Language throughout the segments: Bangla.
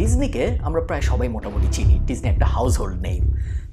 ডিজনিকে আমরা প্রায় সবাই মোটামুটি চিনি। ডিজনি একটা হাউস হোল্ড নেই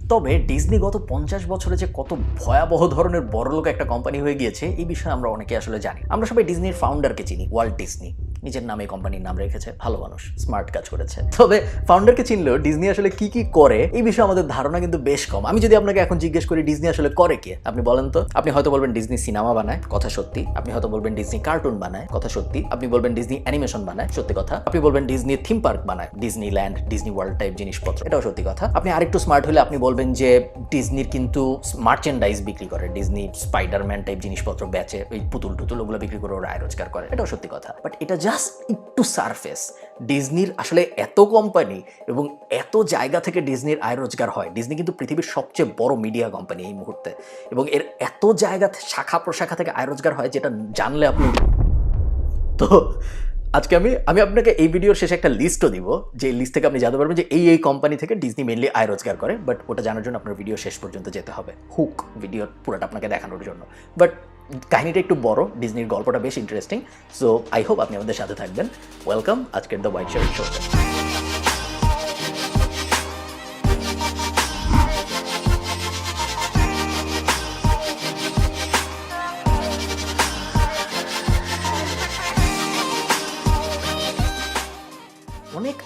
তবে ডিজনি গত পঞ্চাশ বছরে যে কত ভয়াবহ ধরনের বড়লোক একটা কোম্পানি হয়ে গিয়েছে, এই বিষয়ে আমরা অনেকে আসলে জানি আমরা সবাই ডিজনির ফাউন্ডারকে চিনি ওয়ার্ল্ড ডিজনি। নিজের নামে কোম্পানির নাম রেখেছে। ভালো মানুষ স্মার্ট কাজ করেছে। তবে ফাউন্ডারকে চিনলেও ডিজনি আসলে কি কি করে, এই বিষয়ে আমাদের ধারণা কিন্তু বেশ কম। আমি যদি আপনাকে এখন জিজ্ঞেস করি ডিজনি আসলে করে কি? আপনি বলেন তো। আপনি হয়তো বলবেন ডিজনি সিনেমা বানায়, কথা সত্যি। আপনি হয়তো বলবেন ডিজনি কার্টুন বানায়, কথা সত্যি। আপনি বলবেন ডিজনি অ্যানিমেশন বানায়, সত্যি কথা। আপনি বলবেন ডিজনি থিম পার্ক বানায় Disneyland Disney world type জিনিসপত্র, এটাও সত্যি কথা। আপনি আরেকটু স্মার্ট হলে আপনি বলবেন যে ডিজনির কিন্তু মার্চেন্ডাইজ বিক্রি করে ডিজনি স্পাইডারম্যান টাইপ জিনিসপত্র বেচে, ওই পুতুল টুতুল ওগুলো বিক্রি করে ওরা আয় রোজগার করে, এটাও সত্যি কথা। বাট এটা জাস্ট একটু সারফেস। ডিজনির আসলে এত কোম্পানি এবং এত জায়গা থেকে ডিজনির আয় রোজগার হয়। ডিজনি কিন্তু পৃথিবীর সবচেয়ে বড় মিডিয়া কোম্পানি এই মুহূর্তে এবং এর এত জায়গা শাখা প্রশাখা থেকে আয় রোজগার হয় যেটা জানলে আপনি তো আজকে আমি আমি আপনাকে এই ভিডিওর শেষে একটা লিস্টও দিব, যে লিস্ট থেকে আপনি জানতে পারবেন যে এই এই কোম্পানি থেকে ডিজনি মেনলি আয় রোজগার করে বাট ওটা জানার জন্য আপনার ভিডিও শেষ পর্যন্ত যেতে হবে। হুক ভিডিও পুরোটা আপনাকে দেখানোর জন্য। বাট কাহিনীটা একটু বড় ডিজনির গল্পটা বেশ ইন্টারেস্টিং সো আই হোপ আপনি আমাদের সাথে থাকবেন। ওয়েলকাম আজকের দ্য হোয়াইট শার্ট শোতে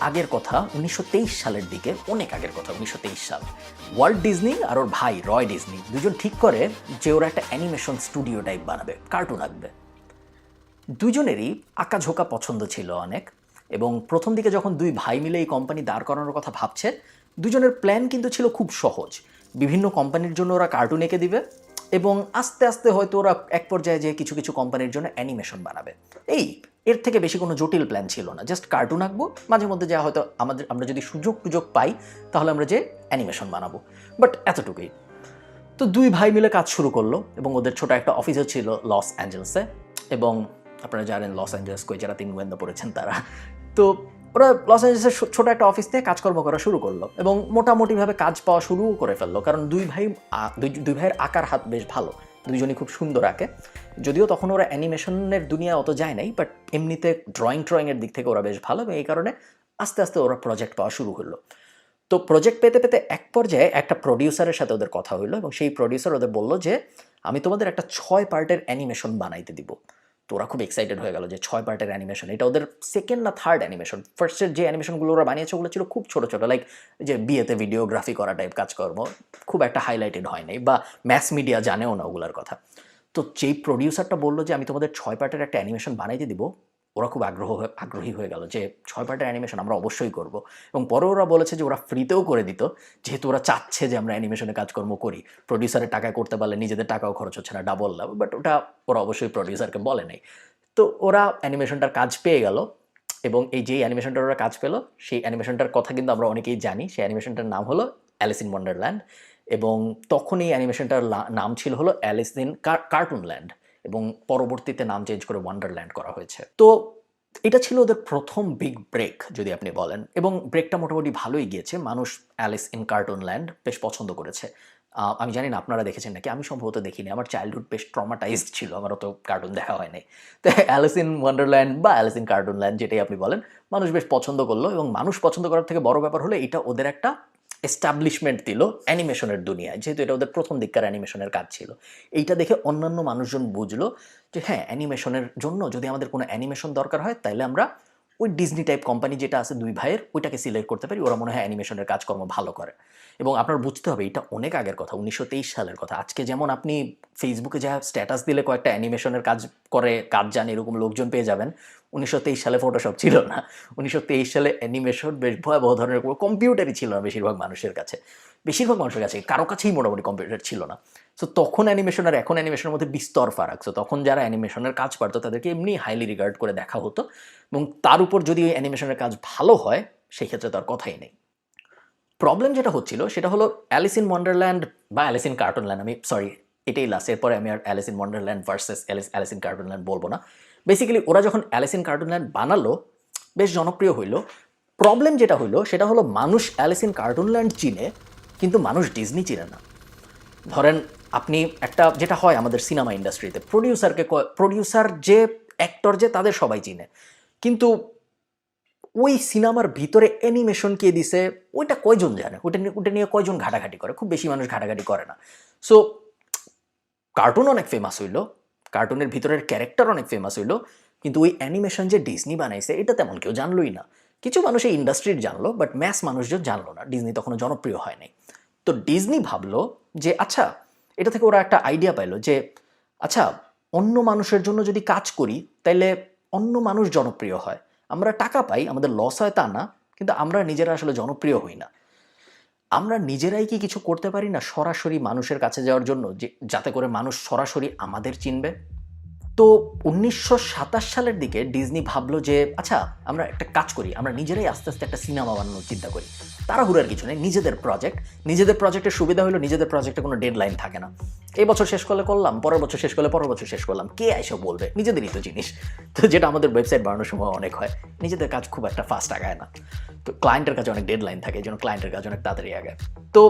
আগের কথা উনিশশো তেইশ সালের দিকে, অনেক আগের কথা উনিশশো তেইশ সাল। ওয়ার্ল্ড ডিজনি আর ওর ভাই রয় ডিজনি দুজন ঠিক করে যে ওরা একটা অ্যানিমেশন স্টুডিও টাইপ বানাবে, কার্টুন আঁকবে। দুজনেরই আঁকাঝোঁকা পছন্দ ছিল অনেক এবং প্রথম দিকে যখন দুই ভাই মিলে এই কোম্পানি দাঁড় করানোর কথা ভাবছে, দুজনের প্ল্যান কিন্তু ছিল খুব সহজ। বিভিন্ন কোম্পানির জন্য ওরা কার্টুন এঁকে দিবে এবং আস্তে আস্তে হয়তো ওরা এক পর্যায়ে যে কিছু কিছু কোম্পানির জন্য অ্যানিমেশন বানাবে। এই এর থেকে বেশি কোনো জটিল প্ল্যান ছিল না। জাস্ট কার্টুন আঁকবো, মাঝে মধ্যে যা হয়তো আমাদের, আমরা যদি সুযোগ টুযোগ পাই, তাহলে আমরা যে অ্যানিমেশন বানাবো। বাট এতটুকুই। তো দুই ভাই মিলে কাজ শুরু করল এবং ওদের ছোট একটা অফিসও ছিল লস অ্যাঞ্জেলসে এবং আপনারা জানেন লস অ্যাঞ্জেলস কই, যারা তিন গোয়েন্দা পড়েছেন তারা। তো ওরা লস অ্যাঞ্জেলসের ছোট একটা অফিস থেকে কাজকর্ম করা শুরু করল এবং মোটামুটিভাবে কাজ পাওয়া শুরুও করে ফেলল। কারণ দুই ভাই দুই ভাইয়ের আঁকার হাত বেশ ভালো। দুইজনই খুব সুন্দর আঁকে। যদিও তখন ওরা অ্যানিমেশনের দুনিয়া অত যায় নাই বাট এমনিতে ড্রয়িং ট্রয়িংয়ের দিক থেকে ওরা বেশ ভালো এবং এই কারণে আস্তে আস্তে ওরা প্রজেক্ট পাওয়া শুরু করল। তো প্রজেক্ট পেতে পেতে এক পর্যায়ে একটা প্রডিউসারের সাথে ওদের কথা হইল এবং সেই প্রডিউসার ওদের বলল যে, আমি তোমাদের একটা ছয় পার্টের অ্যানিমেশন বানাইতে দিব। তো ওরা খুব এক্সাইটেড হয়ে গেল যে ছয় পার্টের অ্যানিমেশন এটা ওদের সেকেন্ড না থার্ড অ্যানিমেশন ফার্স্টের যে অ্যানিমেশনগুলো ওরা বানিয়েছে, ওগুলো ছিল খুব ছোটো ছোটো। লাইক যে বিয়েতে ভিডিওগ্রাফি করা টাইপ কাজকর্ম, খুব একটা হাইলাইটেড হয় নাই বা ম্যাস মিডিয়া জানেও না ওগুলোর কথা। তো যেই প্রডিউসারটা বলল যে, আমি তোমাদের ছয় পার্টের একটা অ্যানিমেশন বানাইতে দিব ওরা খুব আগ্রহ, আগ্রহী হয়ে গেল যে ছয় পার্টের অ্যানিমেশন আমরা অবশ্যই করব। এবং পরে ওরা বলেছে যে ওরা ফ্রিতেও করে দিত, যেহেতু ওরা চাচ্ছে যে আমরা অ্যানিমেশনে কাজকর্ম করি। প্রডিউসারের টাকায় করতে পারলে নিজেদের টাকাও খরচ হচ্ছে না ডাবল লাভ বাট ওটা ওরা অবশ্যই প্রডিউসারকে বলে নাই। তো ওরা অ্যানিমেশনটার কাজ পেয়ে গেল এবং এই যে অ্যানিমেশনটার ওরা কাজ পেল, সেই অ্যানিমেশনটার কথা কিন্তু আমরা অনেকেই জানি। সেই অ্যানিমেশনটার নাম হলো অ্যালিস ইন ওয়ান্ডারল্যান্ড এবং তখন এই অ্যানিমেশনটার নাম ছিল হলো অ্যালিস ইন কার্টুন ল্যান্ড এবং পরবর্তীতে নাম চেঞ্জ করে ওয়ান্ডারল্যান্ড করা হয়েছে। তো এটা ছিল ওদের প্রথম বিগ ব্রেক যদি আপনি বলেন। এবং ব্রেকটা মোটামুটি ভালোই গিয়েছে। মানুষ অ্যালিস ইন কার্টুন ল্যান্ড বেশ পছন্দ করেছে। আমি জানি না, আপনারা দেখেছেন নাকি? আমি সম্ভবত দেখিনি। আমার চাইল্ডহুড বেশ ট্রমাটাইজড ছিল। আমার অত কার্টুন দেখা হয়নি। তো অ্যালিস ইন ওয়ান্ডারল্যান্ড বা অ্যালিস ইন কার্টুন ল্যান্ড যেটাই আপনি বলেন, মানুষ বেশ পছন্দ করল এবং মানুষ পছন্দ করার থেকে বড় ব্যাপার হলো, এটা ওদের একটা এস্টাবলিশমেন্ট দিল অ্যানিমেশনের দুনিয়ায়, যেহেতু এটা ওদের প্রথম দিককার অ্যানিমেশনের কাজ ছিল। এইটা দেখে অন্যান্য মানুষজন বুঝলো যে হ্যাঁ অ্যানিমেশনের জন্য যদি আমাদের কোনো অ্যানিমেশন দরকার হয় তাহলে আমরা ওই ডিজনি টাইপ কোম্পানি যেটা আছে দুই ভাইয়ের, ওইটাকে সিলেক্ট করতে পারি। ওরা মনে হয় অ্যানিমেশনের কাজকর্ম ভালো করে। এবং আপনার বুঝতে হবে, এটা অনেক আগের কথা, উনিশশো তেইশ সালের কথা। আজকে যেমন আপনি ফেসবুকে যা স্ট্যাটাস দিলে কয়েকটা অ্যানিমেশনের কাজ করে, কাজ জান, এরকম লোকজন পেয়ে যাবেন। উনিশশো তেইশ সালে ফটোশপ ছিল না। উনিশশো তেইশ সালে অ্যানিমেশন বেশ ভয়াবহ ধরনের কোনো কম্পিউটারই ছিল না বেশিরভাগ মানুষের কাছে। বেশিরভাগ মানুষের কাছে, কারও কাছেই মোটামুটি কম্পিউটার ছিল না। সো তখন অ্যানিমেশন আর এখন অ্যানিমেশনের মধ্যে বিস্তর ফারাক। সো তখন যারা অ্যানিমেশনের কাজ পারতো, তাদেরকে এমনি হাইলি রিগার্ড করে দেখা হতো। এবং তার উপর যদি ওই অ্যানিমেশনের কাজ ভালো হয় সেই ক্ষেত্রে তার কথাই নেই। প্রবলেম যেটা হচ্ছিল, সেটা হলো অ্যালিস ইন ওয়ান্ডারল্যান্ড বা অ্যালিস ইন কার্টুনল্যান্ড আমি সরি এটাই লাস্ট এরপরে আমি আর Alice in Wonderland versus Alice Alice in cartoonland বলব না। বেসিক্যালি ওরা যখন অ্যালিস ইন কার্টুনল্যান্ড বানালো, বেশ জনপ্রিয় হইল। প্রবলেম যেটা হইল, সেটা হলো মানুষ অ্যালিস ইন কার্টুনল্যান্ড চিনে, কিন্তু মানুষ ডিজনি চিনে না। ধরেন, আপনি একটা, যেটা হয় আমাদের সিনেমা ইন্ডাস্ট্রিতে প্রডিউসারকে প্রডিউসার যে অ্যাক্টর যে, তাদের সবাই চিনে। কিন্তু ওই সিনেমার ভিতরে অ্যানিমেশন কে দিছে, ওইটা কয়জন জানে? ওটা নিয়ে ওটা নিয়ে কয়জন ঘাটাঘাটি করে? খুব বেশি মানুষ ঘাটাঘাটি করে না। সো কার্টুন অনেক ফেমাস হইল। কার্টুনের ভিতরের ক্যারেক্টার অনেক ফেমাস হইল, কিন্তু ওই অ্যানিমেশন যে ডিজনি বানাইছে, এটা তেমন কেউ জানলোই না। কিছু মানুষ এই ইন্ডাস্ট্রির জানলো বাট ম্যাস মানুষজন জানলো না। ডিজনি তখনও জনপ্রিয় হয় নাই। তো ডিজনি ভাবলো যে আচ্ছা এটা থেকে ওরা একটা আইডিয়া পাইলো যে আচ্ছা অন্য মানুষের জন্য যদি কাজ করি, তাইলে অন্য মানুষ জনপ্রিয় হয়। আমরা টাকা পাই, আমাদের লস হয় তা না, কিন্তু আমরা নিজেরা আসলে জনপ্রিয় হই না। আমরা নিজেরাই কি কিছু করতে পারি না সরাসরি মানুষের কাছে যাওয়ার জন্য, যে যাতে করে মানুষ সরাসরি আমাদের চিনবে? তো উনিশশো সাতাশ সালের দিকে ডিজনি ভাবলো যে আচ্ছা আমরা একটা কাজ করি, আমরা নিজেরাই আস্তে আস্তে একটা সিনেমা বানানোর চিন্তা করি। তাড়াহুড়ার কিছু নেই, নিজেদের প্রজেক্ট নিজেদের প্রজেক্টের সুবিধা হলো নিজেদের প্রজেক্টে কোনো ডেড লাইন থাকে না। এই বছর শেষ করলে করলাম, পরের বছর শেষ করলে পরের বছর শেষ করলাম, কে এসব বলবে? নিজেদেরই তো জিনিস। তো যেটা আমাদের ওয়েবসাইট বানানোর সময় অনেক হয়, নিজেদের কাজ খুব একটা ফাস্ট আগায় না। তো ক্লায়েন্টের কাছে অনেক ডেড লাইন থাকে জন্য ক্লায়েন্টের কাজ অনেক তাড়াতাড়ি আগায়। তো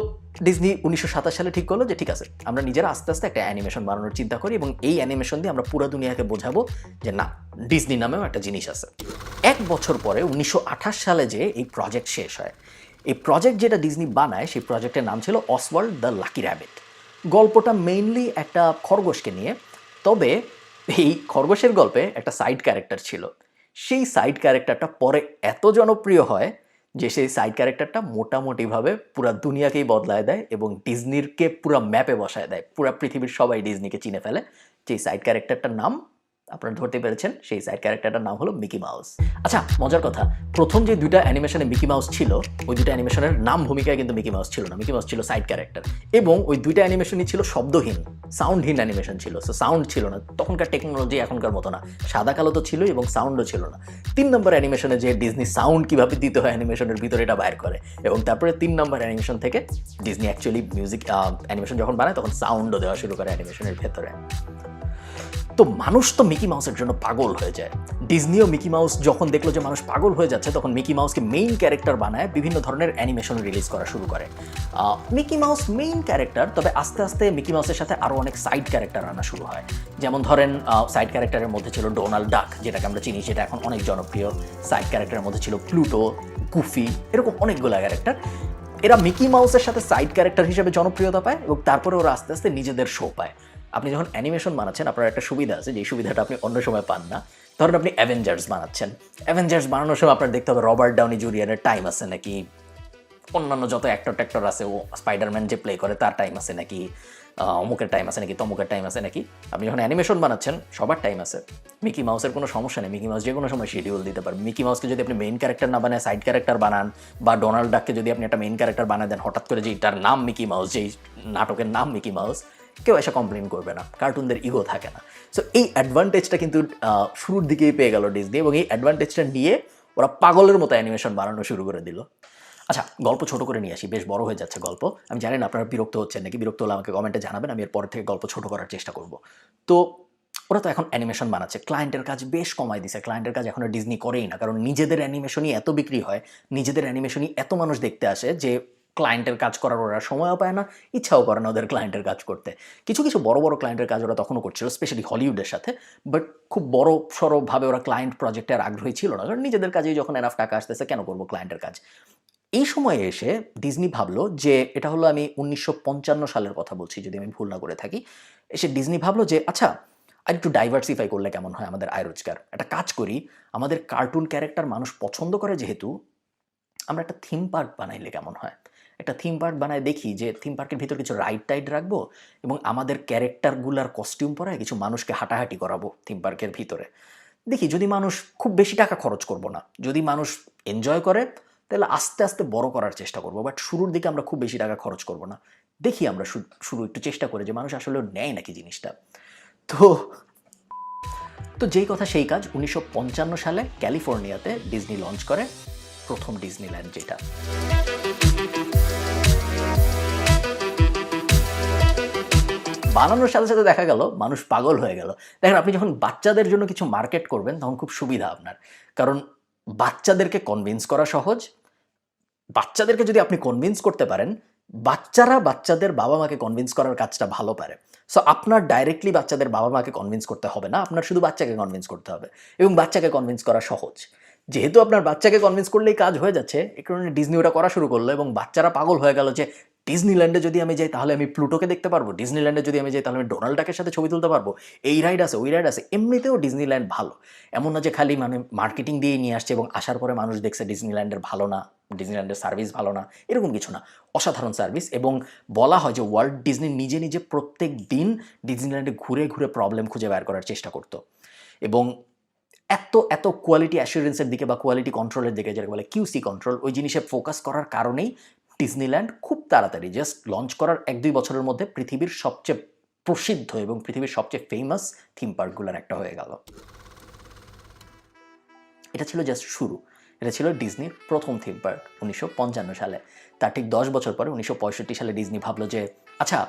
ডিজনি উনিশশো সাতাশ সালে ঠিক করল যে, ঠিক আছে, আমরা নিজেরা আস্তে আস্তে একটা অ্যানিমেশন বানানোর চিন্তা করি এবং এই অ্যানিমেশন দিয়ে আমরা পুরো দুনিয়াকে বোঝাবো যে, না ডিজনি নামেও একটা জিনিস আছে। এক বছর পরে উনিশশো আঠাশ সালে যে এই প্রজেক্ট শেষ হয়, এই প্রজেক্ট যেটা ডিজনি বানায়, সেই প্রজেক্টের নাম ছিল অসওয়াল্ড দ্য লাকি র্যাবিট গল্পটা মেইনলি একটা খরগোশকে নিয়ে, তবে এই খরগোশের গল্পে একটা সাইড ক্যারেক্টার ছিল। সেই সাইড ক্যারেক্টারটা পরে এত জনপ্রিয় হয় যে সেই সাইড ক্যারেক্টারটা মোটামুটিভাবে পুরা দুনিয়াকেই বদলায় দেয় এবং ডিজনিরকে পুরো ম্যাপে বসায় দেয়। পুরা পৃথিবীর সবাই ডিজনিকে চিনে ফেলে। যেই সাইড ক্যারেক্টারটার নাম আপনারা ধরতে পেরেছেন, সেই সাইড ক্যারেক্টারটার নাম হলো মিকি মাউস আচ্ছা মজার কথা, প্রথম যে দুইটা অ্যানিমেশনে মিকি মাউস ছিল, ওই দুইটা অ্যানিমেশনের নাম ভূমিকায় কিন্তু মিকি মাউস ছিল না। মিকি মাউস ছিল সাইড ক্যারেক্টার এবং ওই দুইটা অ্যানিমেশনই ছিল শব্দহীন সাউন্ডহীন অ্যানিমেশন ছিল। সো সাউন্ড ছিল না। তখনকার টেকনোলজি এখনকার মতো না। সাদা কালো তো ছিলই এবং সাউন্ডও ছিল না। তিন নম্বর অ্যানিমেশনে যে ডিজনি সাউন্ড কীভাবে দিতে হয় অ্যানিমেশনের ভিতরে এটা বাইর করে। এবং তারপরে তিন নম্বর অ্যানিমেশন থেকে ডিজনি অ্যাকচুয়ালি মিউজিক অ্যানিমেশন যখন বানায়, তখন সাউন্ডও দেওয়া শুরু করে অ্যানিমেশনের ভেতরে। তো মানুষ তো মিকি মাউসের জন্য পাগল হয়ে যায়। ডিজনিও মিকি মাউস যখন দেখল যে মানুষ পাগল হয়ে যাচ্ছে, তখন মিকি মাউসকে মেইন ক্যারেক্টার বানায়, বিভিন্ন ধরনের অ্যানিমেশন রিলিজ করা শুরু করে। মিকি মাউস মেইন ক্যারেক্টার তবে আস্তে আস্তে মিকি মাউসের সাথে আরও অনেক সাইড ক্যারেক্টার আনা শুরু হয়। যেমন ধরেন সাইড ক্যারেক্টারের মধ্যে ছিল ডোনাল্ড ডাক যেটাকে আমরা চিনি, যেটা এখন অনেক জনপ্রিয়। সাইড ক্যারেক্টারের মধ্যে ছিল প্লুটো কুফি এরকম অনেকগুলো ক্যারেক্টার এরা মিকি মাউসের সাথে সাইড ক্যারেক্টার হিসেবে জনপ্রিয়তা পায় এবং তারপরে ওরা আস্তে আস্তে নিজেদের শো পায়। আপনি যখন অ্যানিমেশন বানাচ্ছেন, আপনার একটা সুবিধা আছে যে সুবিধাটা আপনি অন্য সময় পান না। ধরুন আপনি অ্যাভেঞ্জার্স বানাচ্ছেন। অ্যাভেঞ্জার্স বানানোর সময় আপনার দেখতে হবে রবার্ট ডাউনি জুনিয়রের টাইম আছে নাকি? অন্যান্য যত অ্যাক্টর ট্যাক্টর আছে, ও স্পাইডারম্যান যে প্লে করে, তার টাইম আছে নাকি? অমুকের টাইম আছে নাকি, তমুকের টাইম আছে নাকি? আপনি যখন অ্যানিমেশন বানাচ্ছেন, সবার টাইম আছে। মিকি মাউসের কোনো সমস্যা নেই। মিকি মাউস যে কোনো সময় শিডিউল দিতে পারবে মিকি মাউসকে যদি আপনি মেইন ক্যারেক্টার না বানায় সাইড ক্যারেক্টার বানান, বা ডোনাল্ড ডাককে যদি আপনি একটা মেইন ক্যারেক্টার বানায় দেন, হঠাৎ করে যে তার নাম মিকি মাউস যেই নাটকের নাম মিকি মাউস কেউ এসে কমপ্লেন করবে না কার্টুনদের ইগো থাকে না। সো এই অ্যাডভান্টেজটা কিন্তু শুরুর দিকেই পেয়ে গেল ডিজনি এবং এই অ্যাডভান্টেজটা নিয়ে ওরা পাগলের মতো অ্যানিমেশন বানানো শুরু করে দিল। আচ্ছা গল্প ছোট করে নিয়ে আসি, বেশ বড় হয়ে যাচ্ছে গল্প। আমি জানি না আপনারা বিরক্ত হচ্ছেন নাকি, বিরক্ত হলে আমাকে কমেন্টে জানাবেন, আমি এর পর থেকে গল্প ছোট করার চেষ্টা করব। তো, ওরা তো এখন অ্যানিমেশন বানাচ্ছে ক্লায়েন্টের কাজ বেশ কমাই দিছে ক্লায়েন্টের কাজ এখন ডিজনি করেই না, কারণ নিজেদের অ্যানিমেশনই এত বিক্রি হয়, নিজেদের অ্যানিমেশনই এত মানুষ দেখতে আসে যে ক্লায়েন্টের কাজ করার ওরা সময়ও পায় না, ইচ্ছাও করে না ওদের ক্লায়েন্টের কাজ করতে। কিছু কিছু বড় বড় ক্লায়েন্টের কাজ ওরা তখনও করছিল স্পেশালি হলিউডের সাথে বাট খুব বড় সড়ভাবে ওরা ক্লায়েন্ট প্রজেক্টে আর আগ্রহী ছিল না। কারণ নিজেদের কাজেই যখন এনাফ টাকা আসতেছে, কেন করব ক্লায়েন্টের কাজ? এই সময়ে এসে ডিজনি ভাবলো যে, এটা হলো আমি উনিশশো পঞ্চান্ন সালের কথা বলছি, যদি আমি ভুল না করে থাকি, এসে ডিজনি ভাবলো যে আচ্ছা আর একটু ডাইভার্সিফাই করলে কেমন হয় আমাদের আয় রোজগার? একটা কাজ করি, আমাদের কার্টুন ক্যারেক্টার মানুষ পছন্দ করে যেহেতু, আমরা একটা থিম পার্ক বানাইলে কেমন হয়? একটা থিম পার্ক বানায় দেখি যে থিম পার্কের ভিতর কিছু রাইড টাইড রাখব এবং আমাদের ক্যারেক্টারগুলার কস্টিউম পরায় কিছু মানুষকে হাঁটাহাঁটি করাবো থিম পার্কের ভিতরে। দেখি, যদি মানুষ খুব বেশি টাকা খরচ করব না, যদি মানুষ এনজয় করে, তাহলে আস্তে আস্তে বড় করার চেষ্টা করব বাট শুরুর দিকে আমরা খুব বেশি টাকা খরচ করব না। দেখি আমরা শুরু একটু চেষ্টা করে যে মানুষ আসলে নেয় নাকি জিনিসটা। তো তো যেই কথা সেই কাজ উনিশশো পঞ্চান্ন সালে ক্যালিফোর্নিয়াতে ডিজনি লঞ্চ করে, প্রথম ডিজনিল্যান্ড যেটা। বানানোর সাথে সাথে দেখা গেল মানুষ পাগল হয়ে গেল। দেখেন, আপনি যখন বাচ্চাদের জন্য কিছু মার্কেট করবেন, তখন খুব সুবিধা আপনার। কারণ বাচ্চাদেরকে কনভিন্স করা সহজ। বাচ্চাদেরকে যদি আপনি কনভিন্স করতে পারেন, বাচ্চারা বাচ্চাদের বাবা মাকে কনভিন্স করার কাজটা ভালো পারে। সো আপনার ডাইরেক্টলি বাচ্চাদের বাবা মাকে কনভিন্স করতে হবে না, আপনার শুধু বাচ্চাকে কনভিন্স করতে হবে। এবং বাচ্চাকে কনভিন্স করা সহজ। যেহেতু আপনার বাচ্চাকে কনভিন্স করলেই কাজ হয়ে যাচ্ছে এ কারণে ডিজনি ওটা করা শুরু করল এবং বাচ্চারা পাগল হয়ে গেল যে ডিজনিল্যান্ডে যদি আমি যাই তাহলে আমি প্লুটোকে দেখতে পারব ডিজনিল্যান্ডে যদি আমি যাই তাহলে আমি ডোনাল্ড ডাকের সাথে ছবি তুলতে পারব। এই রাইড আছে, ওই রাইড আছে, এমনিতেও ডিজনিল্যান্ড ভালো। এমন না যে খালি মানে মার্কেটিং দিয়েই নিয়ে আসছে এবং আসার পরে মানুষ দেখছে ডিজনিল্যান্ডের ভালো না ডিজনিল্যান্ডের সার্ভিস ভালো না, এরকম কিছু না। অসাধারণ সার্ভিস এবং বলা হয় যে ওয়ার্ল্ড ডিজনি নিজে নিজে প্রত্যেক দিন ডিজনিল্যান্ডে ঘুরে ঘুরে প্রবলেম খুঁজে বের করার চেষ্টা করতো। এবং এত এত কোয়ালিটি অ্যাসুরেন্সের দিকে বা কোয়ালিটি কন্ট্রোলের দিকে যেটা বলে কিউসি কন্ট্রোল ওই জিনিসে ফোকাস করার কারণেই ডিজনিল্যান্ড খুব তাড়াতাড়ি জাস্ট লঞ্চ করার এক, দুই বছরের মধ্যে পৃথিবীর সবচেয়ে প্রসিদ্ধ এবং পৃথিবীর সবচেয়ে ফেমাস থিম পার্কগুলোর একটা হয়ে গেল। এটা ছিল জাস্ট শুরু। এটা ছিল ডিজনির প্রথম থিম পার্ক উনিশশো পঞ্চান্ন সালে। তার ঠিক দশ বছর পরে উনিশশো পঁয়ষট্টি সালে ডিজনি ভাবলো যে আচ্ছা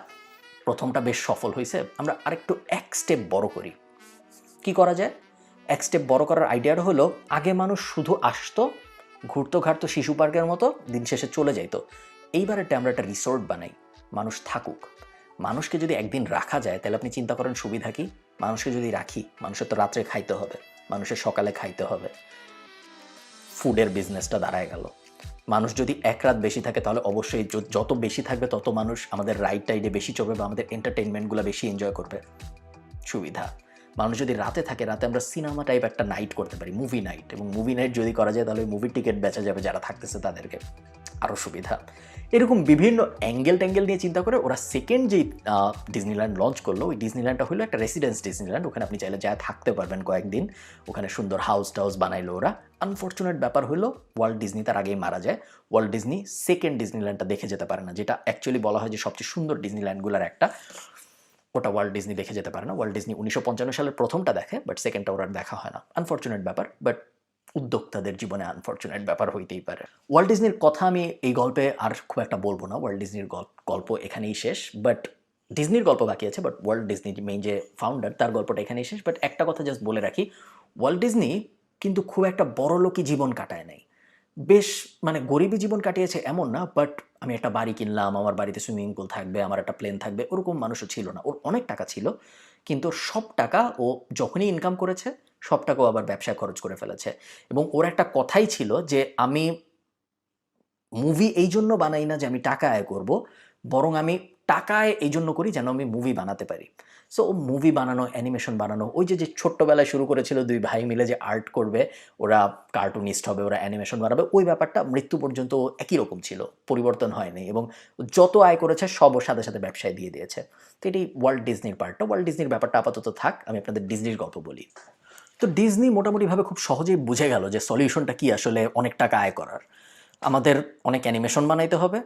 প্রথমটা বেশ সফল হয়েছে আমরা আরেকটু এক স্টেপ বড় করি। কি করা যায়? এক স্টেপ বড় করার আইডিয়াটা হলো, আগে মানুষ শুধু আসতো, ঘুরতো ঘাটতো শিশু পার্কের মতো, দিন শেষে চলে যাইতো। এইবার একটা আমরা একটা রিসোর্ট বানাই, মানুষ থাকুক। মানুষকে যদি একদিন রাখা যায়, তাহলে আপনি চিন্তা করেন সুবিধা কি? মানুষকে যদি রাখি, মানুষের তো রাত্রে খাইতে হবে, মানুষের সকালে খাইতে হবে। ফুডের বিজনেসটা দাঁড়ায় গেল। মানুষ যদি এক রাত বেশি থাকে, তাহলে অবশ্যই যত বেশি থাকবে, তত মানুষ আমাদের রাইড টাইডে বেশি চলবে বা আমাদের এন্টারটেনমেন্টগুলো বেশি এনজয় করবে। সুবিধা। মানুষ যদি রাতে থাকে, রাতে আমরা সিনেমা টাইপ একটা নাইট করতে পারি মুভি নাইট এবং মুভি নাইট যদি করা যায়, তাহলে মুভি টিকিট বেচা যাবে যারা থাকতেছে তাদেরকে। আরও সুবিধা। এরকম বিভিন্ন অ্যাঙ্গেল ট্যাঙ্গেল নিয়ে চিন্তা করে ওরা সেকেন্ড যেই ডিজনিল্যান্ড লঞ্চ করল, ওই ডিজনিল্যান্ডটা হলো একটা রেসিডেন্স ডিজনিল্যান্ড ওখানে আপনি চাইলে যা থাকতে পারবেন কয়েকদিন। ওখানে সুন্দর হাউস টাউস বানাইলো ওরা। আনফর্চুনেট ব্যাপার হলো ওয়ার্ল্ড ডিজনি তার আগেই মারা যায়। ওয়ার্ল্ড ডিজনি সেকেন্ড ডিজনিল্যান্ডটা দেখে যেতে পারে না, যেটা অ্যাকচুয়ালি বলা হয় যে সবচেয়ে সুন্দর ডিজনিল্যান্ডগুলোর একটা। ওটা ওয়ার্ল্ড ডিজনি দেখে যেতে পারে না। ওয়ার্ল্ড ডিজনি উনিশশো পঞ্চান্ন সালের প্রথমটা দেখে বাট সেকেন্ডটা ওর দেখা হয় না। আনফর্চুনেট ব্যাপার বাট উদ্যোক্তাদের জীবনে আনফর্চুনেট ব্যাপার হইতেই পারে। ওয়ার্ল্ড ডিজনির কথা আমি এই গল্পে আর খুব একটা বলব না। ওয়ার্ল্ড ডিজনির গল- গল্প এখানেই শেষ বাট ডিজনির গল্প বাকি আছে বাট ওয়ার্ল্ড ডিজনি মেইন যে ফাউন্ডার তার গল্পটা এখানেই শেষ। বাট একটা কথা জাস্ট বলে রাখি ওয়ার্ল্ড ডিজনি কিন্তু খুব একটা বড় লোকই জীবন কাটায় নাই। বেশ মানে গরিবী জীবন কাটিয়েছে এমন না বাট আমি একটা বাড়ি কিনলাম, আমার বাড়িতে সুইমিং পুল থাকবে, আমার একটা প্লেন থাকবে, ওরকম মানুষও ছিল না। ওর অনেক টাকা ছিল, কিন্তু সব টাকা ও যখনই ইনকাম করেছে, সব টাকা ও আবার ব্যবসায় খরচ করে ফেলেছে। এবং ওর একটা কথাই ছিল যে, আমি মুভি এই জন্য বানাই না যে, আমি টাকা আয় করব, বরং আমি টাকায় এই জন্য করি যেন আমি মুভি বানাতে পারি। সো মুভি বানানো অ্যানিমেশন বানানো, ওই যে যে ছোট্টবেলায় শুরু করেছিল দুই ভাই মিলে যে আর্ট করবে, ওরা কার্টুনিস্ট হবে, ওরা অ্যানিমেশন বানাবে, ওই ব্যাপারটা মৃত্যু পর্যন্ত একই রকম ছিল, পরিবর্তন হয়নি এবং যত আয় করেছে সব সাথে সাথে ব্যবসায় দিয়ে দিয়েছে। তো এটি ওয়ার্ল্ড ডিজনির পার্টটা ওয়ার্ল্ড ডিজনির ব্যাপারটা আপাতত থাক, আমি আপনাদের ডিজনির গল্প বলি। তো ডিজনি মোটামুটিভাবে খুব সহজেই বুঝে গেল যে সলিউশনটা কি আসলে অনেক টাকা আয় করার। আমাদের অনেক অ্যানিমেশন বানাইতে হবে,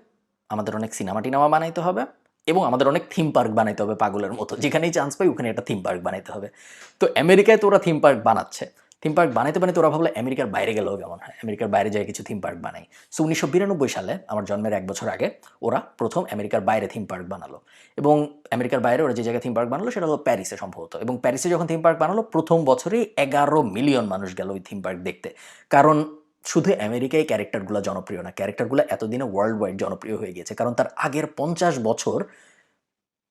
আমাদের অনেক সিনেমা টিনেমা বানাইতে হবে এবং আমাদের অনেক থিম পার্ক বানাইতে হবে পাগলের মতো। যেখানেই চান্স পাই ওখানে একটা থিম পার্ক বানাইতে হবে। তো আমেরিকায় তো ওরা থিম পার্ক বানাচ্ছে। থিম পার্ক বানাইতে বানাইতে ওরা ভাবলো, আমেরিকার বাইরে গেলেও কেমন হয়। আমেরিকার বাইরে যায় কিছু থিম পার্ক বানাই। সো উনিশশো বিরানব্বই সালে, আমার জন্মের এক বছর আগে, ওরা প্রথম আমেরিকার বাইরে থিম পার্ক বানালো। এবং আমেরিকার বাইরে ওরা যে জায়গায় থিম পার্ক বানালো, সেটা হলো প্যারিসে সম্ভবত। এবং প্যারিসে যখন থিম পার্ক বানালো, প্রথম বছরেই এগারো মিলিয়ন মানুষ গেল ওই থিম পার্ক দেখতে। কারণ শুধু আমেরিকায় ক্যারেক্টারগুলো জনপ্রিয় না, ক্যারেক্টারগুলো এতদিনে ওয়ার্ল্ড ওয়াইড জনপ্রিয় হয়ে গিয়েছে। কারণ তার আগের পঞ্চাশ বছর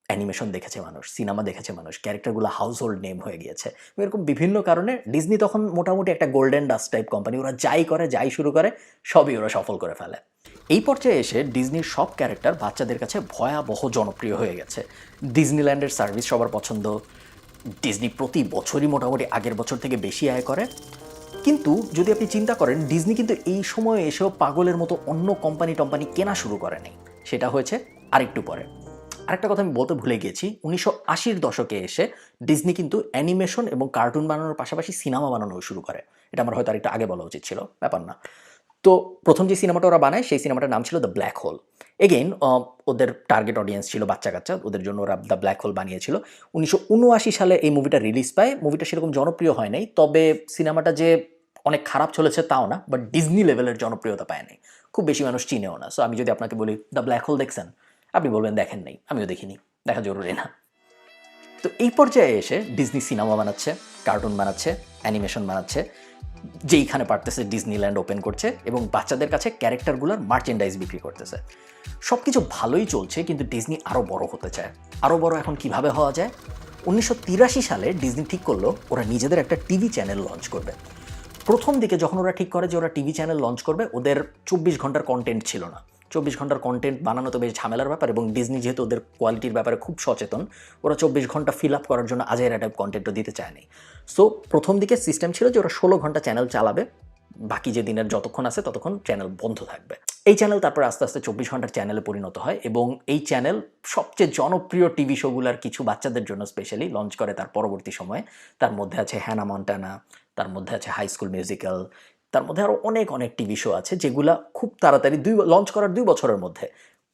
অ্যানিমেশন দেখেছে মানুষ সিনেমা দেখেছে মানুষ, ক্যারেক্টারগুলো হাউস হোল্ড নেম হয়ে গিয়েছে। এরকম বিভিন্ন কারণে ডিজনি তখন মোটামুটি একটা গোল্ডেন ডাস্ট টাইপ কোম্পানি ওরা যাই করে, যাই শুরু করে, সবই ওরা সফল করে ফেলে। এই পর্যায়ে এসে ডিজনির সব ক্যারেক্টার বাচ্চাদের কাছে ভয়াবহ জনপ্রিয় হয়ে গেছে। ডিজনিল্যান্ডের সার্ভিস সবার পছন্দ। ডিজনি প্রতি বছরই মোটামুটি আগের বছর থেকে বেশি আয় করে। কিন্তু যদি আপনি চিন্তা করেন ডিজনি কিন্তু এই সময়ে এসেও পাগলের মতো অন্য কোম্পানি টম্পানি কেনা শুরু করেনি। সেটা হয়েছে আরেকটু পরে। আরেকটা কথা আমি বলতে ভুলে গিয়েছি, উনিশশো আশির দশকে এসে ডিজনি কিন্তু অ্যানিমেশন এবং কার্টুন বানানোর পাশাপাশি সিনেমা বানানো শুরু করে। এটা আমার হয়তো আরেকটা আগে বলা উচিত ছিল, ব্যাপার না। তো প্রথম যে সিনেমাটা ওরা বানায়, সেই সিনেমাটার নাম ছিল দ্য ব্ল্যাক হোল এগেইন ওদের টার্গেট অডিয়েন্স ছিল বাচ্চা কাচ্চা, ওদের জন্য ওরা দ্য ব্ল্যাক হোল বানিয়েছিল। উনিশশো উনআশি সালে এই মুভিটা রিলিজ পায়। মুভিটা সেরকম জনপ্রিয় হয় নাই, তবে সিনেমাটা যে অনেক খারাপ চলেছে তাও না বাট ডিজনি লেভেলের জনপ্রিয়তা পায় নাই। খুব বেশি মানুষ চিনেও না। সো আমি যদি আপনাকে বলি দ্য ব্ল্যাক হোল দেখছেন? আপনি বলবেন, দেখেন নাই, আমিও দেখিনি, দেখা জরুরি না। তো এই পর্যায়ে এসে ডিজনি সিনেমা বানাচ্ছে কার্টুন বানাচ্ছে অ্যানিমেশন বানাচ্ছে, যেইখানে পারতেছে ডিজনিল্যান্ড ওপেন করছে এবং বাচ্চাদের কাছে ক্যারেক্টারগুলোর মার্চেন্ডাইজ বিক্রি করতেছে। সব কিছু ভালোই চলছে, কিন্তু ডিজনি আরও বড় হতে চায়। আরও বড় এখন কীভাবে হওয়া যায়? উনিশশো তিরাশি সালে ডিজনি ঠিক করল, ওরা নিজেদের একটা টিভি চ্যানেল লঞ্চ করবে। প্রথম দিকে যখন ওরা ঠিক করে যে ওরা টিভি চ্যানেল লঞ্চ করবে, ওদের চব্বিশ ঘণ্টার কন্টেন্ট ছিল না। চব্বিশ ঘণ্টার কন্টেন্ট বানানো তো বেশ ঝামেলার ব্যাপার এবং ডিজনি যেহেতু ওদের কোয়ালিটির ব্যাপারে খুব সচেতন, ওরা চব্বিশ ঘণ্টা ফিল আপ করার জন্য আজের টাইপ কন্টেন্টও দিতে চায়নি। সো প্রথম দিকে সিস্টেম ছিল যে ওরা ষোলো ঘণ্টা চ্যানেল চালাবে, বাকি যে দিনের যতক্ষণ আছে ততক্ষণ চ্যানেল বন্ধ থাকবে। এই চ্যানেল তারপর আস্তে আস্তে চব্বিশ ঘণ্টার চ্যানেলে পরিণত হয় এবং এই চ্যানেল সবচেয়ে জনপ্রিয় টিভি শোগুলার কিছু বাচ্চাদের জন্য স্পেশালি লঞ্চ করে তার পরবর্তী সময়ে। তার মধ্যে আছে হ্যানা মন্টানা তার মধ্যে আছে হাই স্কুল মিউজিক্যাল তার মধ্যে আরও অনেক অনেক টিভি শো আছে যেগুলা খুব তাড়াতাড়ি দুই লঞ্চ করার দুই বছরের মধ্যে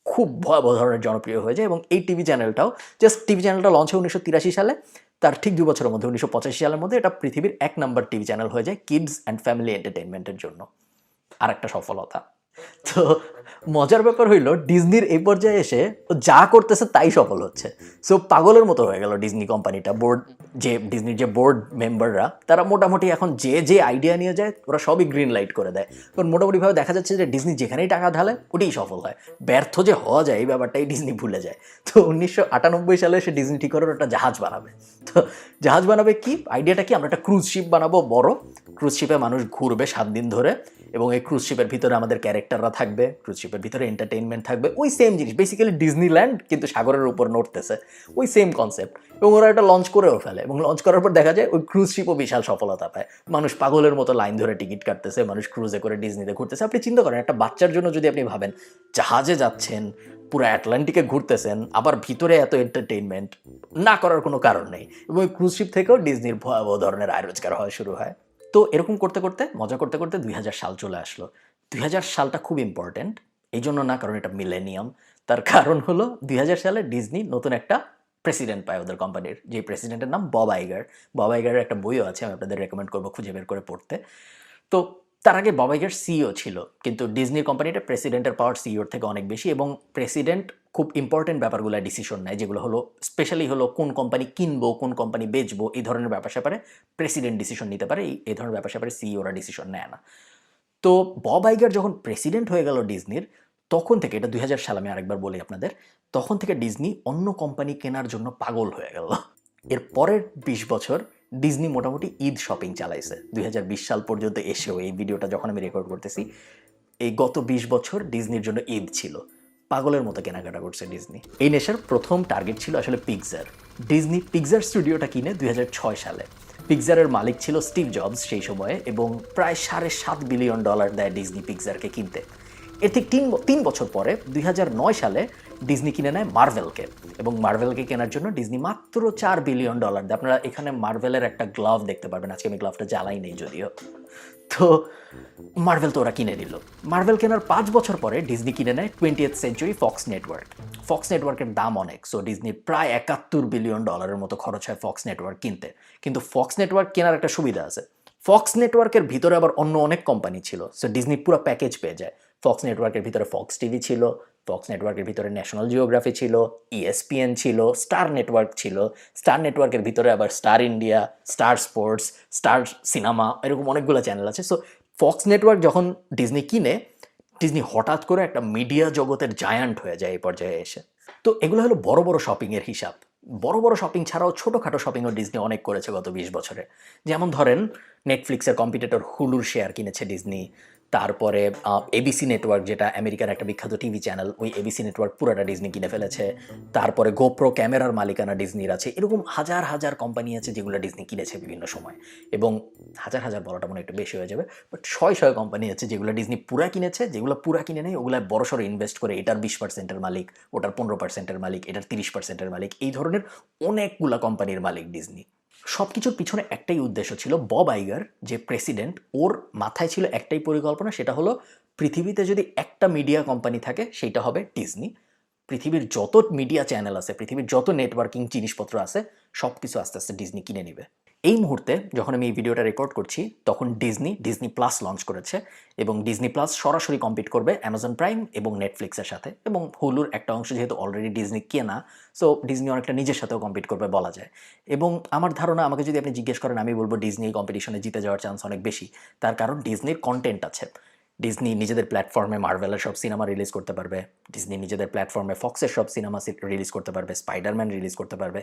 খুব ভয়াবহ ধরনের জনপ্রিয় হয়ে যায় এবং এই টিভি চ্যানেলটাও জাস্ট টিভি চ্যানেলটা লঞ্চ হয় উনিশশো তিরাশি সালে, তার ঠিক দু বছরের মধ্যে, উনিশশো পঁচাশি সালের মধ্যে এটা পৃথিবীর এক নম্বর টিভি চ্যানেল হয়ে যায় কিডস অ্যান্ড ফ্যামিলি এন্টারটেনমেন্টের জন্য। আর একটা সফলতা। তো মজার ব্যাপার হইল, ডিজনির এই পর্যায়ে এসে ও যা করতেছে তাই সফল হচ্ছে। সো পাগলের মতো হয়ে গেল ডিজনি কোম্পানিটা বোর্ড যে, ডিজনির যে বোর্ড মেম্বাররা তারা মোটামুটি এখন যে যে আইডিয়া নিয়ে যায়, ওরা সবই গ্রিন লাইট করে দেয়। কারণ মোটামুটিভাবে দেখা যাচ্ছে যে, ডিজনি যেখানেই টাকা ঢালে, ওটাই সফল হয়। ব্যর্থ যে হওয়া যায়, এই ব্যাপারটাই ডিজনি ভুলে যায়। তো উনিশশো আটানব্বই সালে সে ডিজনি ঠিক করে একটা জাহাজ বানাবে। তো জাহাজ বানাবে কি? আইডিয়াটা কি? আমরা একটা ক্রুজ শিপ বানাবো, বড়। ক্রুজ শিপে মানুষ ঘুরবে সাত দিন ধরে। এবং এই ক্রুজ শিপের ভিতরে আমাদের ক্যারেক্টাররা থাকবে ক্রুজ শিপের ভিতরে এন্টারটেনমেন্ট থাকবে, ওই সেম জিনিস বেসিক্যালি ডিজনিল্যান্ড কিন্তু সাগরের উপর নড়তেছে, ওই সেম কনসেপ্ট এবং ওরা এটা লঞ্চ করেও ফেলে এবং লঞ্চ করার পর দেখা যায় ওই ক্রুজ শিপও বিশাল সফলতা পায়। মানুষ পাগলের মতো লাইন ধরে টিকিট কাটতেছে, মানুষ ক্রুজে করে ডিজনিতে ঘুরতেছে। আপনি চিন্তা করেন, একটা বাচ্চার জন্য যদি আপনি ভাবেন, জাহাজে যাচ্ছেন, পুরো অ্যাটলান্টিকে ঘুরতেছেন, আবার ভিতরে এত এন্টারটেইনমেন্ট না করার কোনো কারণ নেই এবং ওই ক্রুজ শিপ থেকেও ডিজনির ভয়াবহ ধরনের আয় রোজগার হওয়া শুরু হয়। তো এরকম করতে করতে, মজা করতে করতে দুই হাজার সাল চলে আসলো। দুই হাজার সালটা খুব ইম্পর্ট্যান্ট এই জন্য না কারণ এটা মিলেনিয়াম তার কারণ হলো দুই হাজার সালে ডিজনি নতুন একটা প্রেসিডেন্ট পায় ওদের কোম্পানির যে প্রেসিডেন্টের নাম বব আইগার বব আইগারের একটা বইও আছে, আমি আপনাদের রেকমেন্ড করব খুঁজে বের করে পড়তে। তো তার আগে বব আইগার সিইও ছিল, কিন্তু ডিজনি কোম্পানিটা প্রেসিডেন্টের পাওয়ার সিইওর থেকে অনেক বেশি এবং প্রেসিডেন্ট খুব ইম্পর্টেন্ট ব্যাপারগুলো ডিসিশন নেয়, যেগুলো হলো স্পেশালি হলো কোন কোম্পানি কিনবো, কোন কোম্পানি বেচবো, এই ধরনের ব্যাপার স্যাপারে প্রেসিডেন্ট ডিসিশন নিতে পারে, এই ধরনের ব্যাপার স্যাপারে সিইওরা ডিসিশন নেয় না। তো বব আইগার যখন প্রেসিডেন্ট হয়ে গেল ডিজনির তখন থেকে, এটা দুই সাল আমি আরেকবার বলি আপনাদের, তখন থেকে ডিজনি অন্য কোম্পানি কেনার জন্য পাগল হয়ে গেল। এর পরের বিশ বছর ডিজনি মোটামুটি ঈদ শপিং চালাইছে। দুই হাজার বিশ সাল পর্যন্ত এসেও এই ভিডিওটা যখন আমি রেকর্ড করতেছি, এই গত বিশ বছর ডিজনির জন্য ঈদ ছিল। পাগলের মতো কেনাকাটা করছে ডিজনি এই নেশার প্রথম টার্গেট ছিল আসলে পিকজার ডিজনি পিকজার স্টুডিওটা কিনে দুই হাজার ছয় সালে। পিকজারের মালিক ছিল স্টিভ জবস সেই সময়ে এবং প্রায় সাড়ে সাত বিলিয়ন ডলার দেয় ডিজনি পিকজারকে কিনতে। এর ঠিক তিন তিন বছর পরে দুই হাজার নয় সালে ডিজনি কিনে নেয় মার্ভেলকে এবং মার্ভেলকে কেনার জন্য ডিজনি মাত্র চার বিলিয়ন ডলার দেয়। আপনারা এখানে মার্ভেলের একটা গ্লাভ দেখতে পারবেন। আজকে আমি গ্লাভটা জ্বালাই নেই যদিও। তো মার্ভেল তো ওরা কিনে নিল। মার্ভেল কেনার পাঁচ বছর পরে ডিজনি কিনে নেয় twenty century Fox network Fox নেটওয়ার্কের দাম অনেক সো ডিজনির প্রায় একাত্তর বিলিয়ন ডলারের মতো খরচ হয় ফক্স নেটওয়ার্ক কিনতে। কিন্তু ফক্স নেটওয়ার্ক কেনার একটা সুবিধা আছে। ফক্স নেটওয়ার্কের ভিতরে আবার অন্য অনেক কোম্পানি ছিল সো ডিজনি পুরো প্যাকেজ পেয়ে যায়। ফক্স নেটওয়ার্কের ভিতরে ফক্স টিভি ছিল ফক্স নেটওয়ার্কের ভিতরে ন্যাশনাল জিওগ্রাফি ছিল E ইএসপিএন ছিল স্টার নেটওয়ার্ক ছিল স্টার নেটওয়ার্কের ভিতরে আবার star India star sports star cinema এরকম অনেকগুলো চ্যানেল আছে। সো ফক্স নেটওয়ার্ক যখন ডিজনি কিনে ডিজনি হঠাৎ করে একটা মিডিয়া জগতের জায়ান্ট হয়ে যায় এই পর্যায়ে এসে। তো এগুলো হলো বড় বড় শপিংয়ের হিসাব। বড় বড় শপিং ছাড়াও ছোটোখাটো শপিংও ডিজনি অনেক করেছে গত বিশ বছরে। যেমন ধরেন নেটফ্লিক্সের কম্পিটিটর হুলুর শেয়ার কিনেছে ডিজনি তারপরে এবিসি নেটওয়ার্ক যেটা আমেরিকার একটা বিখ্যাত টিভি চ্যানেল ওই এবিসি নেটওয়ার্ক পুরোটা ডিজনি কিনে ফেলেছে। তারপরে গোপ্রো ক্যামেরার মালিকানা ডিজনির আছে। এরকম হাজার হাজার কোম্পানি আছে যেগুলো ডিজনি কিনেছে বিভিন্ন সময়। এবং হাজার হাজার বলাটা মনে একটু বেশি হয়ে যাবে বাট শয় শয় কোম্পানি আছে যেগুলো ডিজনি পুরা কিনেছে, যেগুলো পুরা কিনে নেই ওগুলো বড়সড় ইনভেস্ট করে এটার বিশ পার্সেন্টের মালিক, ওটার পনেরো পার্সেন্টের মালিক, এটার তিরিশ পার্সেন্টের মালিক, এই ধরনের অনেকগুলা কোম্পানির মালিক ডিজনি সব কিছুর পিছনে একটাই উদ্দেশ্য ছিল বব আইগার, যে প্রেসিডেন্ট, ওর মাথায় ছিল একটাই পরিকল্পনা, সেটা হলো পৃথিবীতে যদি একটা মিডিয়া কোম্পানি থাকে সেইটা হবে ডিজনি। পৃথিবীর যত মিডিয়া চ্যানেল আছে, পৃথিবীর যত নেটওয়ার্কিং জিনিসপত্র আছে সব কিছু আস্তে আস্তে ডিজনি কিনে নেবে। এই মুহূর্তে যখন আমি এই ভিডিওটা রেকর্ড করছি, তখন ডিজনি ডিজনি প্লাস লঞ্চ করেছে এবং ডিজনি প্লাস সরাসরি কম্পিট করবে অ্যামাজন প্রাইম এবং নেটফ্লিক্সের সাথে এবং হুলুর একটা অংশ যেহেতু অলরেডি ডিজনি কেনা সো ডিজনি অনেকটা নিজের সাথেও কম্পিট করবে বলা যায়। এবং আমার ধারণা, আমাকে যদি আপনি জিজ্ঞেস করেন, আমি বলব ডিজনি কম্পিটিশনে জিতে যাওয়ার চান্স অনেক বেশি। তার কারণ ডিজনির কন্টেন্ট আছে। ডিজনি নিজেদের প্ল্যাটফর্মে মার্ভেলের সব সিনেমা রিলিজ করতে পারবে। ডিজনি নিজেদের প্ল্যাটফর্মে ফক্সের সব সিনেমা রিলিজ করতে পারবে স্পাইডারম্যান রিলিজ করতে পারবে।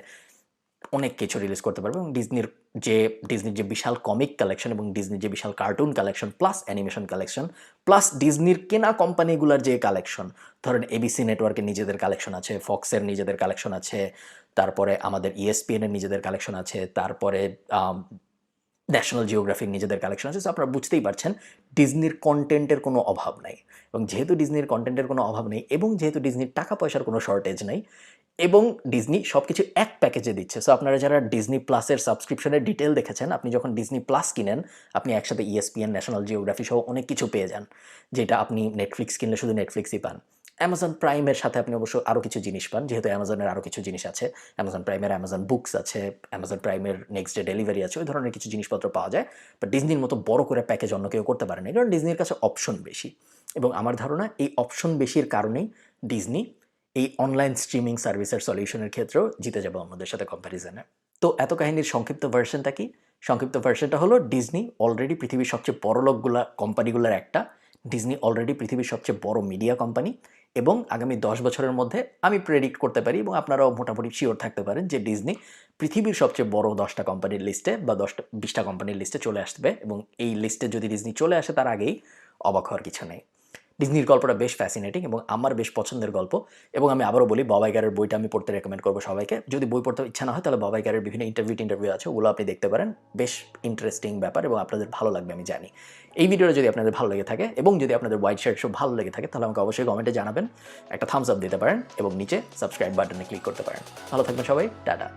অনেক কিছু রিলিজ করতে পারবে এবং ডিজনির যে ডিজনির যে বিশাল কমিক কালেকশন এবং ডিজনির যে বিশাল cartoon collection plus animation collection plus ডিজনির কেনা কোম্পানিগুলোর যে কালেকশন ধরেন এবিসি নেটওয়ার্কের নিজেদের কালেকশন আছে ফক্সের নিজেদের কালেকশন আছে, তারপরে আমাদের ইএসপিএনের নিজেদের কালেকশন আছে, তারপরে ন্যাশনাল জিওগ্রাফির নিজেদের কালেকশন আছে তো আপনারা বুঝতেই পারছেন ডিজনির কন্টেন্টের কোনো অভাব নাই। এবং যেহেতু ডিজনির কন্টেন্টের কোনো অভাব নেই, এবং যেহেতু ডিজনির টাকা পয়সার কোনো শর্টেজ নেই, এবং ডিজনি সব কিছু এক প্যাকেজে দিচ্ছে সো আপনারা যারা ডিজনি প্লাসের সাবস্ক্রিপশনের ডিটেল দেখেছেন, আপনি যখন ডিজনি প্লাস কিনেন, আপনি একসাথে ইএসপিএন ন্যাশনাল জিওগ্রাফি সহ অনেক কিছু পেয়ে যান, যেটা আপনি নেটফ্লিক্স কিনলে শুধু নেটফ্লিক্সই পান। অ্যামাজন প্রাইমের সাথে আপনি অবশ্য আরও কিছু জিনিস পান, যেহেতু অ্যামাজনের আরও কিছু জিনিস আছে। অ্যামাজন প্রাইমের অ্যামাজন বুকস আছে অ্যামাজন প্রাইমের নেক্সট ডে ডেলিভারি আছে, ওই ধরনের কিছু জিনিসপত্র পাওয়া যায়। বাট ডিজনির মতো বড় করে প্যাকেজ অন্য কেউ করতে পারে না কারণ ডিজনির কাছে অপশন বেশি। এবং আমার ধারণা, এই অপশন বেশির কারণেই ডিজনি এই অনলাইন স্ট্রিমিং সার্ভিসের সলিউশনের ক্ষেত্রেও জিতে যাবে অন্যদের সাথে কম্প্যারিজনে তো এত কাহিনীর সংক্ষিপ্ত ভার্সনটা কি? সংক্ষিপ্ত ভার্সনটা হলো ডিজনি অলরেডি পৃথিবীর সবচেয়ে বড় লোকগুলা কোম্পানিগুলোর একটা। ডিজনি অলরেডি পৃথিবীর সবচেয়ে বড় মিডিয়া কোম্পানি এবং আগামী দশ বছরের মধ্যে আমি প্রেডিক্ট করতে পারি এবং আপনারাও মোটামুটি শিওর থাকতে পারেন যে ডিজনি পৃথিবীর সবচেয়ে বড় দশটা কোম্পানির লিস্টে বা দশটা, বিশটা কোম্পানির লিস্টে চলে আসবে এবং এই লিস্টে যদি ডিজনি চলে আসে তার আগেই অবাক হওয়ার কিছু নেই। ডিজনির গল্পটা বেশ ফ্যাসিনেটিং এবং আমার বেশ পছন্দের গল্প এবং আমি আবারও বলি ববাইগারের বইটা আমি পড়তে রেকমেন্ড করব সবাইকে। যদি বই পড়তে ইচ্ছা না হয় তাহলে ববাইগারের বিভিন্ন ইন্টারভিউ ইন্টারভিউ আছে, ওগুলো আপনি দেখতে পারেন। বেশ ইন্টারেস্টিং ব্যাপার এবং আপনাদের ভালো লাগবে, আমি জানি। এই ভিডিওটা যদি আপনাদের ভালো লেগে থাকে এবং যদি আপনাদের হোয়াইট শার্ট সব ভালো লেগে থাকে, তাহলে আমাকে অবশ্যই কমেন্টে জানাবেন। একটা থামস আপ দিতে পারেন এবং নিচে সাবস্ক্রাইব বাটনে ক্লিক করতে পারেন। ভালো থাকবেন সবাই, টাটা।